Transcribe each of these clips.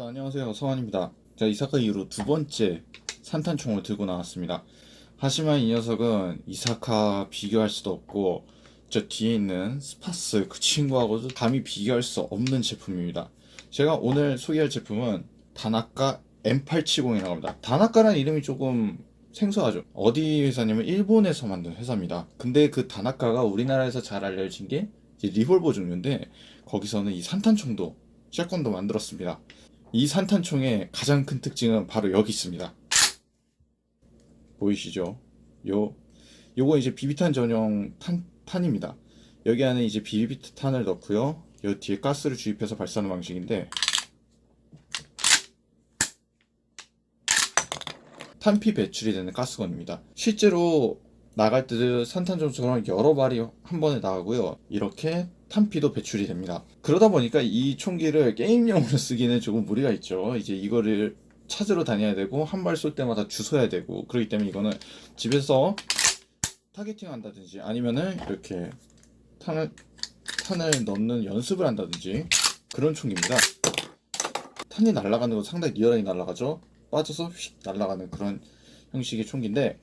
자, 안녕하세요. 성환입니다. 자, 이사카 이후로 두 번째 산탄총을 들고 나왔습니다. 하지만 이 녀석은 이사카 비교할 수도 없고, 저 뒤에 있는 스파스 그 친구하고도 감히 비교할 수 없는 제품입니다. 제가 오늘 소개할 제품은 다나카 M870이라고 합니다. 다나카라는 이름이 조금 생소하죠. 어디 회사냐면 일본에서 만든 회사입니다. 근데 그 다나카가 우리나라에서 잘 알려진 게 리볼버 종류인데 거기서는 이 산탄총도 샷건도 만들었습니다. 이 산탄총의 가장 큰 특징은 바로 여기 있습니다. 보이시죠? 요, 요거 이제 비비탄 전용 탄, 탄입니다. 여기 안에 이제 비비탄을 넣고요. 요 뒤에 가스를 주입해서 발사하는 방식인데, 탄피 배출이 되는 가스건입니다. 실제로 나갈 때도 산탄총처럼 여러 발이 한 번에 나가고요. 이렇게 탄피도 배출이 됩니다. 그러다 보니까 이 총기를 게임용으로 쓰기는 조금 무리가 있죠. 이제 이거를 찾으러 다녀야 되고 한 발 쏠 때마다 주워야 되고 그렇기 때문에 이거는 집에서 타겟팅 한다든지 아니면은 이렇게 탄을 탄을 넣는 연습을 한다든지 그런 총기입니다. 탄이 날아가는 건 상당히 리얼하게 날아가죠. 빠져서 휙 날아가는 그런 형식의 총기인데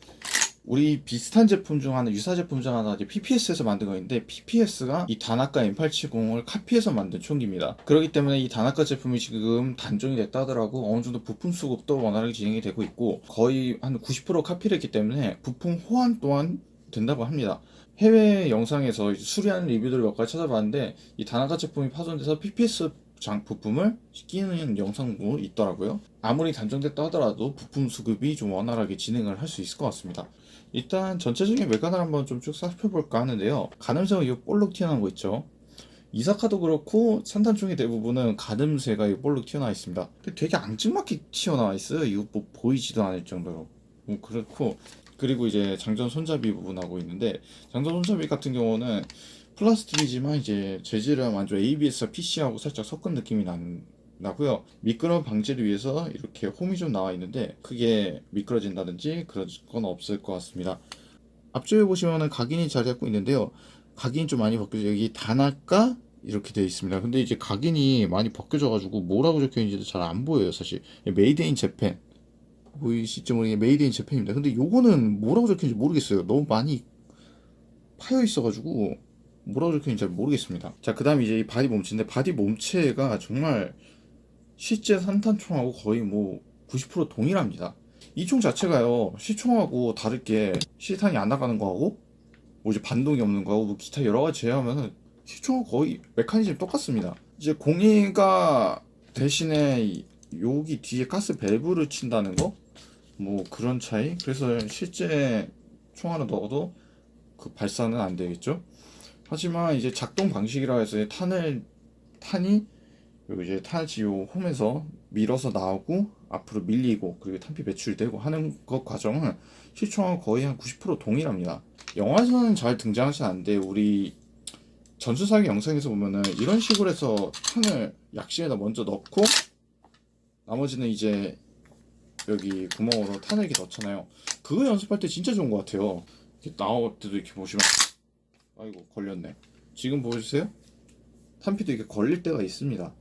우리 비슷한 제품 중 하나, 유사 제품 중 하나 이제 PPS에서 만든 거인데 PPS가 이 다나카 M870을 카피해서 만든 총기입니다. 그렇기 때문에 이 다나카 제품이 지금 단종이 됐다 하더라고 어느 정도 부품 수급도 원활하게 진행이 되고 있고 거의 한 90% 카피를 했기 때문에 부품 호환 또한 된다고 합니다. 해외 영상에서 수리하는 리뷰들을 몇 가지 찾아봤는데 이 다나카 제품이 파손돼서 PPS 장 부품을 끼는 영상도 있더라고요. 아무리 단종됐다 하더라도 부품 수급이 좀 원활하게 진행을 할 수 있을 것 같습니다. 일단 전체적인 외관을 한번 좀 쭉 살펴볼까 하는데요. 가늠새가 이 볼록 튀어나온 거 있죠. 이사카도 그렇고 산탄 총의 대부분은 가늠새가 이 볼록 튀어나와 있습니다. 되게 앙증맞게 튀어나와 있어요. 이거 뭐 보이지도 않을 정도로. 뭐 그렇고 그리고 이제 장전 손잡이 부분하고 있는데 장전 손잡이 같은 경우는 플라스틱이지만 이제 재질은 완전 ABS와 PC하고 살짝 섞은 느낌이 난, 나고요. 미끄럼 방지를 위해서 이렇게 홈이 좀 나와 있는데 크게 미끄러진다든지 그런 건 없을 것 같습니다. 앞쪽에 보시면은 각인이 자리 잡고 있는데요. 각인이 좀 많이 벗겨져 여기 다나카 이렇게 되어 있습니다. 근데 이제 각인이 많이 벗겨져가지고 뭐라고 적혀 있는지도 잘 안 보여요. 사실 메이드 인 재팬 보이시죠? 모르게 메이드 인 재팬입니다. 근데 요거는 뭐라고 적혀 있는지 모르겠어요. 너무 많이 파여 있어가지고 뭐라고 적혀 있는지 잘 모르겠습니다. 자, 그 다음에 이제 이 바디 몸체인데, 바디 몸체가 정말 실제 산탄총하고 거의 뭐 90% 동일합니다. 이 총 자체가요, 시총하고 다르게 실탄이 안 나가는 거하고, 뭐 이제 반동이 없는 거하고, 뭐 기타 여러 가지 제외하면은 시총하고 거의 메커니즘이 똑같습니다. 이제 공이가 대신에 이- 여기 뒤에 가스 밸브를 친다는 거? 뭐 그런 차이? 그래서 실제 총 하나 넣어도 그 발사는 안 되겠죠? 하지만 이제 작동 방식이라 해서 탄을 탄이 요 이제 요 홈에서 밀어서 나오고 앞으로 밀리고 그리고 탄피 배출되고 하는 것 과정은 실총하고 거의 한 90% 동일합니다. 영화에서는 잘 등장하지 않는데 우리 전수사기 영상에서 보면은 이런 식으로 해서 탄을 약실에다 먼저 넣고 나머지는 이제 여기 구멍으로 탄을 이렇게 넣잖아요. 그거 연습할 때 진짜 좋은 것 같아요. 이렇게 나올 때도 이렇게 보시면 아이고 걸렸네. 지금 보여주세요. 탄피도 이렇게 걸릴 때가 있습니다.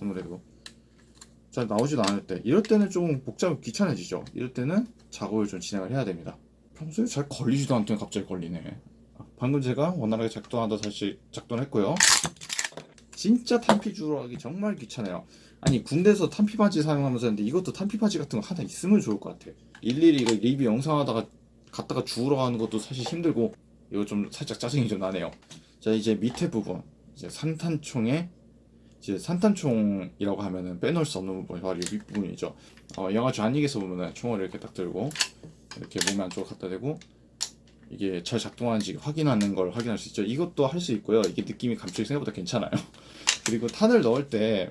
아무래도 잘 나오지도 않을 때 이럴 때는 좀 복잡 귀찮아지죠. 이럴 때는 작업을 좀 진행을 해야 됩니다. 평소에 잘 걸리지도 않더니 갑자기 걸리네. 아, 방금 제가 원활하게 작동하다 다시 작동했고요. 진짜 탄피 주로 하기 정말 귀찮아요. 아니 군대에서 탄피 바지 사용하면서 했는데 이것도 탄피 바지 같은 거 하나 있으면 좋을 것 같아. 일일이 이거 리뷰 영상 하다가 갔다가 주우러 가는 것도 사실 힘들고 이거 좀 살짝 짜증이 좀 나네요. 자 이제 밑에 부분 이제 산탄총의 이제 산탄총이라고 하면은 빼놓을 수 없는 부분이 바로 이 윗부분이죠. 어, 영화 좌닉에서 보면은 총을 이렇게 딱 들고 이렇게 몸 안쪽으로 갖다 대고 이게 잘 작동하는지 확인하는 걸 확인할 수 있죠. 이것도 할 수 있고요. 이게 느낌이 감촉이 생각보다 괜찮아요. 그리고 탄을 넣을 때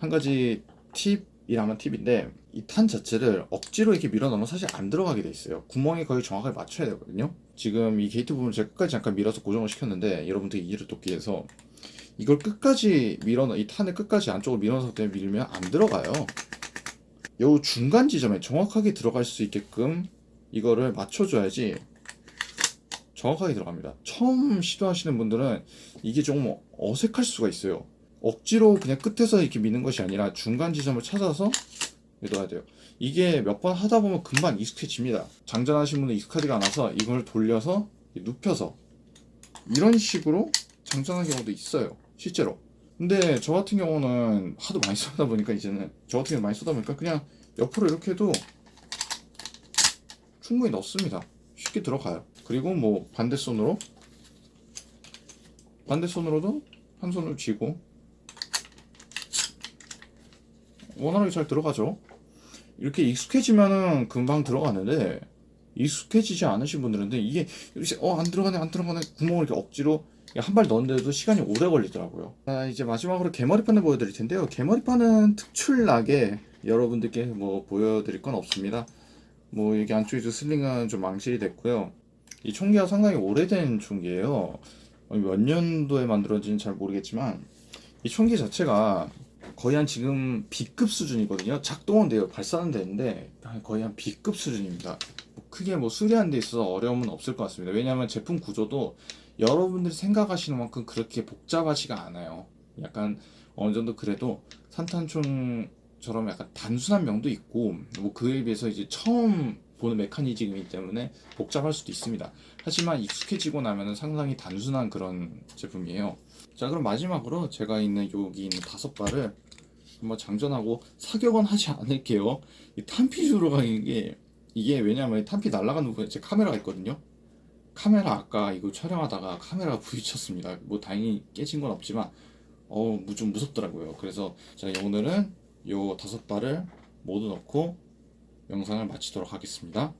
한 가지 팁이라면 팁인데 이 탄 자체를 억지로 이렇게 밀어 넣으면 사실 안 들어가게 돼 있어요. 구멍이 거의 정확하게 맞춰야 되거든요. 지금 이 게이트 부분을 제가 끝까지 잠깐 밀어서 고정을 시켰는데 여러분들이 이해를 돕기 위해서 이걸 끝까지 밀어 넣, 이 탄을 끝까지 안쪽으로 밀어 넣어서 때문에 밀면 안 들어가요. 요 중간 지점에 정확하게 들어갈 수 있게끔 이거를 맞춰줘야지 정확하게 들어갑니다. 처음 시도하시는 분들은 이게 조금 어색할 수가 있어요. 억지로 그냥 끝에서 이렇게 미는 것이 아니라 중간 지점을 찾아서 넣어야 돼요. 이게 몇 번 하다 보면 금방 익숙해집니다. 장전하신 분은 익숙하지가 않아서 이걸 돌려서 눕혀서 이런 식으로 장전하는 경우도 있어요. 실제로. 근데 저 같은 경우는 하도 많이 쓰다 보니까 이제는 저 같은 경우 많이 쓰다 보니까 그냥 옆으로 이렇게 해도 충분히 넣습니다. 쉽게 들어가요. 그리고 뭐 반대 손으로 반대 손으로도 한 손을 쥐고 원활하게 잘 들어가죠. 이렇게 익숙해지면은 금방 들어가는데 익숙해지지 않으신 분들은 이게 어안 들어가네 안 들어가네 구멍을 이렇게 억지로 한 발 넣는데도 시간이 오래 걸리더라고요. 아, 이제 마지막으로 개머리판을 보여드릴 텐데요. 개머리판은 특출나게 여러분들께 뭐 보여드릴 건 없습니다. 뭐 여기 안쪽에도 슬링은 좀 망실이 됐고요. 이 총기가 상당히 오래된 총기예요. 어, 몇 년도에 만들어진지 잘 모르겠지만 이 총기 자체가 거의 한 지금 B급 수준이거든요. 작동은 돼요. 발사는 되는데 거의 한 B급 수준입니다. 뭐 크게 뭐 수리하는 데 있어서 어려움은 없을 것 같습니다. 왜냐하면 제품 구조도 여러분들이 생각하시는 만큼 그렇게 복잡하지가 않아요. 약간 어느 정도 그래도 산탄총처럼 약간 단순한 명도 있고 뭐 그에 비해서 이제 처음 보는 메커니즘이기 때문에 복잡할 수도 있습니다. 하지만 익숙해지고 나면은 상당히 단순한 그런 제품이에요. 자 그럼 마지막으로 제가 있는 여기 있는 다섯 발을 한번 장전하고 사격은 하지 않을게요. 이 탄피 주로 가는 게 이게 왜냐면 탄피 날아가는 부분에 제 카메라가 있거든요. 카메라 아까 이거 촬영하다가 카메라가 부딪혔습니다. 뭐 다행히 깨진 건 없지만 어좀 무섭더라고요. 그래서 제가 오늘은 요 다섯 발을 모두 넣고 영상을 마치도록 하겠습니다.